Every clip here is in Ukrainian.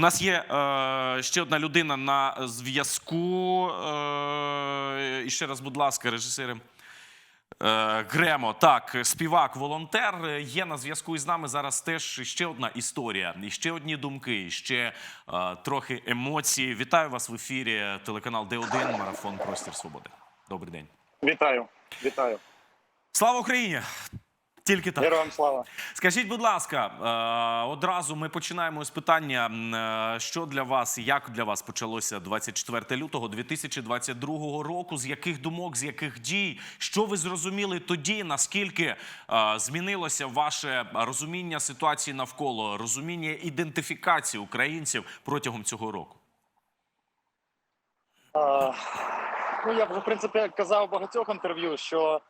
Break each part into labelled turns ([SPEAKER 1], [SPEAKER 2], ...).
[SPEAKER 1] У нас є е, ще одна людина на зв'язку. Е, і ще раз, будь ласка, режисери. Е, Гремо, так, співак, волонтер є на зв'язку із нами зараз. Теж ще одна історія, і ще одні думки, ще е, трохи емоцій. Вітаю вас в ефірі. Телеканал Д1, марафон Простір Свободи. Добрий день.
[SPEAKER 2] Вітаю, вітаю.
[SPEAKER 1] Слава Україні! Тільки так.
[SPEAKER 2] Героям слава.
[SPEAKER 1] Скажіть, будь ласка, е, одразу ми починаємо з питання, е, що для вас, і як для вас почалося 24 лютого 2022 року. З яких думок, з яких дій, що ви зрозуміли тоді? Наскільки е, змінилося ваше розуміння ситуації навколо, розуміння ідентифікації українців протягом цього року?
[SPEAKER 2] А, ну я вже в принципі казав в багатьох інтерв'ю, що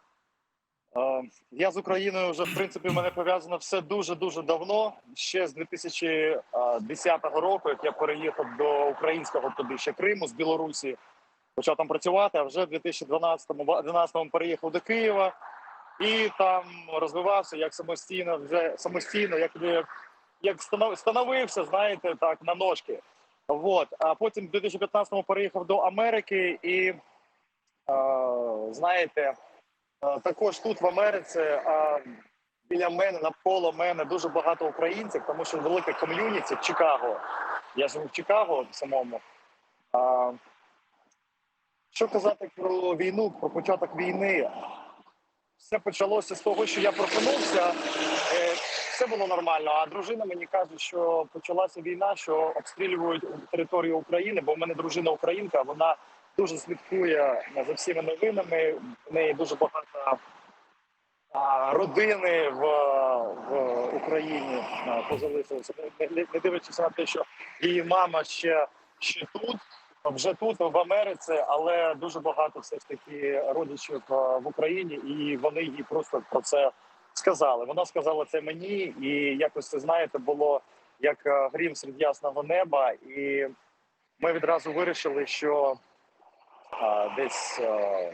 [SPEAKER 2] я з Україною вже в принципі мене пов'язано все дуже дуже давно. Ще з 2010 року, як я переїхав до українського тоді ще Криму з Білорусі, почав там працювати. А вже в 2012-2012 переїхав до Києва і там розвивався як самостійно, вже самостійно, як як становився, знаєте, так на ножки. Вот. А потім в 2015-му переїхав до Америки і е, знаєте, е, також тут в Америці е, біля мене, навколо мене дуже багато українців, тому що велике ком'юніті в Чикаго. Я живу в Чикаго самому. А, що казати про війну, про початок війни? Все почалося з того, що я прокинувся. Е, все було нормально. А дружина мені каже, що почалася війна, що обстрілюють територію України, бо в мене дружина українка, вона дуже слідкує за всіми новинами. В неї дуже багато родини в, в Україні а, позалишилося. Не, не, дивлячись на те, що її мама ще, ще тут. Вже тут в Америці, але дуже багато все ж таки родичів в Україні, і вони їй просто про це сказали. Вона сказала це мені, і якось це знаєте, було як е, грім серед ясного неба. І ми відразу вирішили, що десь а,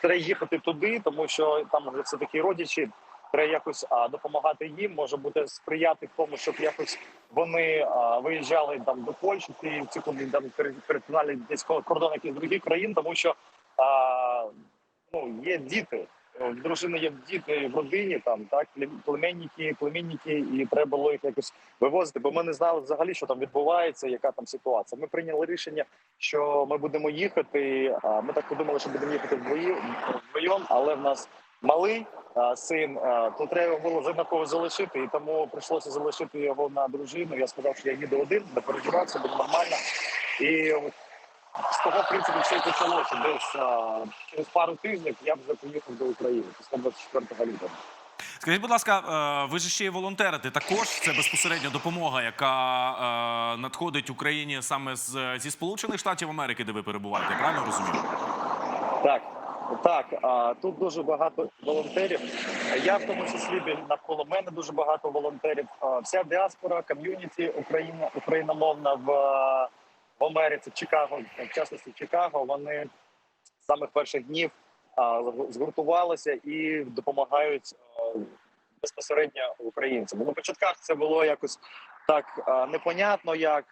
[SPEAKER 2] треба, їхати туди, тому що там вже все таки родичі. Треба якось а, допомагати їм, може бути сприяти в тому, щоб якось вони а, виїжджали там до Польщі, і ці куди там перетинали десь кордон якихось других країн, тому що а, ну є діти. В дружини є діти в родині, там так племенники, племінники, і треба було їх якось вивозити. Бо ми не знали взагалі, що там відбувається, яка там ситуація. Ми прийняли рішення, що ми будемо їхати. Ми так подумали, що будемо їхати вдвоєм, але в нас малий син, то треба було за кого залишити, і тому прийшлося залишити його на дружину. Я сказав, що я їду один, не переживати, все буде нормально. І з того, в принципі, все почалося. Десь а, через пару тижнів я вже поїхав до України після 24 лютого.
[SPEAKER 1] Скажіть, будь ласка, е, ви ж ще й волонтерите. Також це безпосередньо допомога, яка е, надходить Україні саме з зі Сполучених Штатів Америки, де ви перебуваєте. Правильно розумію?
[SPEAKER 2] Так, так, тут дуже багато волонтерів. Я в тому числі навколо мене дуже багато волонтерів. Вся діаспора, ком'юніті Україна, україномовна в, в Америці, в Чикаго, в частності Чикаго, вони з самих перших днів згуртувалися і допомагають безпосередньо українцям. Ну, На початках це було якось так непонятно, як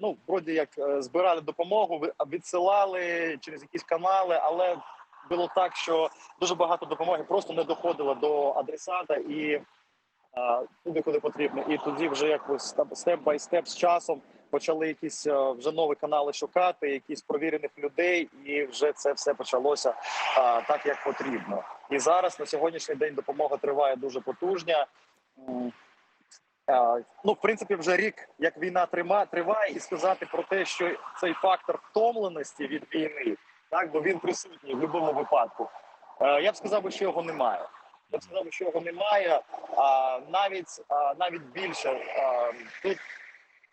[SPEAKER 2] ну вроді як е, збирали допомогу, відсилали через якісь канали, але було так, що дуже багато допомоги просто не доходило до адресата і туди, куди потрібно. І тоді вже якось степ бай степ з часом почали якісь е, вже нові канали шукати, якісь провірених людей, і вже це все почалося а, так, як потрібно. І зараз на сьогоднішній день допомога триває дуже потужня. Ну, в принципі, вже рік, як війна триває, і сказати про те, що цей фактор втомленості від війни, так бо він присутній в будь-якому випадку. Е, Я б сказав, що його немає. Я б сказав, що його немає. А навіть навіть більше тут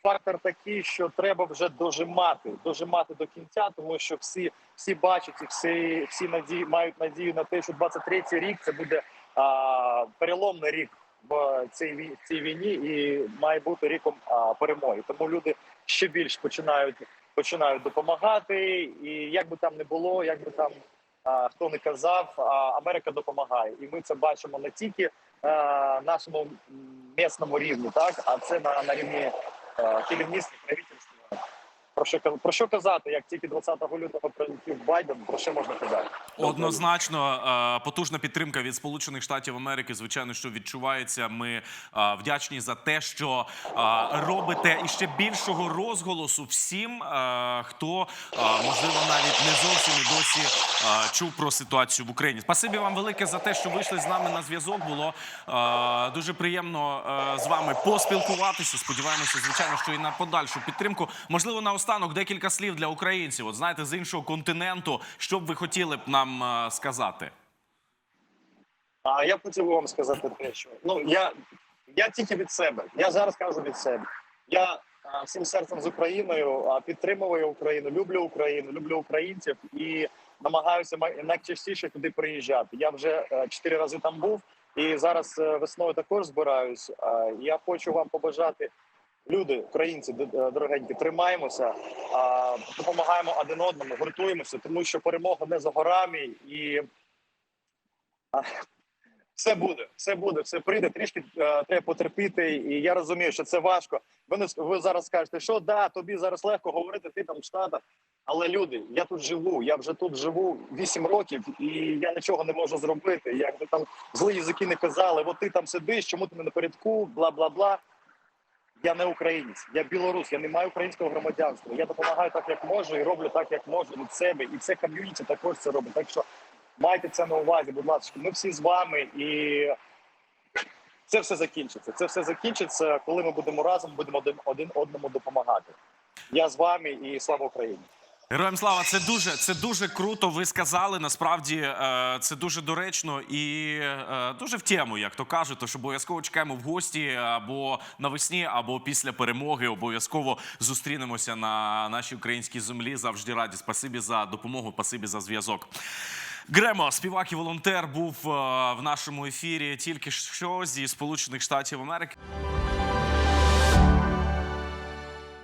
[SPEAKER 2] фактор такий, що треба вже дожимати, дожимати до кінця, тому що всі, всі бачать і всі, всі надії мають надію на те, що 23-й рік це буде а, переломний рік в цій в цій війні, і має бути ріком а, перемоги. Тому люди ще більш починають починають допомагати. І як би там не було, як би там а, хто не казав, а, Америка допомагає, і ми це бачимо не тільки нашому місному рівні, так а це на, на рівні керівництво. Про що, про що казати, як тільки 20 лютого прилетів Байден, про що можна казати?
[SPEAKER 1] Однозначно, е, потужна підтримка від Сполучених Штатів Америки, звичайно, що відчувається. Ми е, вдячні за те, що е, робите іще більшого розголосу всім, хто можливо навіть не зовсім і досі чув про ситуацію в Україні. Спасибі вам велике за те, що вийшли з нами на зв'язок. Було дуже приємно з вами поспілкуватися. Сподіваємося, звичайно, що і на подальшу підтримку. Можливо, наостанок декілька слів для українців. От знаєте, з іншого континенту, що б ви хотіли б нам е, сказати?
[SPEAKER 2] А я хотів вам сказати те, що ну я, я тільки від себе. Я зараз кажу від себе. Я а, всім серцем з Україною підтримую Україну, люблю Україну, люблю українців і намагаюся ма- найчастіше туди приїжджати. Я вже е, чотири рази там був, і зараз е, весною також збираюсь. Я хочу вам побажати. Люди, українці, е, дорогенькі, тримаємося, допомагаємо один одному, гуртуємося, тому що перемога не за горами, і все буде, все буде, все прийде. Трішки е, треба потерпіти. І я розумію, що це важко. Ви не ви зараз скажете, що да, тобі зараз легко говорити, ти там в Штатах. Але люди, я тут живу, я вже тут живу 8 років, і я нічого не можу зробити. Як би там злі язики не казали, от ти там сидиш, чому ти не напередку, бла бла бла. Я не українець, я білорус, я не маю українського громадянства. Я допомагаю так, як можу, і роблю так, як можу від себе. І це ком'юніті також це робить. Так що майте це на увазі, будь ласка. Ми всі з вами, і це все закінчиться. Це все закінчиться, коли ми будемо разом, будемо один, одному допомагати. Я з вами і слава Україні.
[SPEAKER 1] Героям слава, це дуже це дуже круто. Ви сказали. Насправді е, це дуже доречно і е, дуже в тему, як то кажуть. Тож обов'язково чекаємо в гості або навесні, або після перемоги. Обов'язково зустрінемося на нашій українській землі. Завжди раді. Спасибі за допомогу, спасибі за зв'язок. Гремо, співак і волонтер, був е, в нашому ефірі тільки що зі Сполучених Штатів Америки.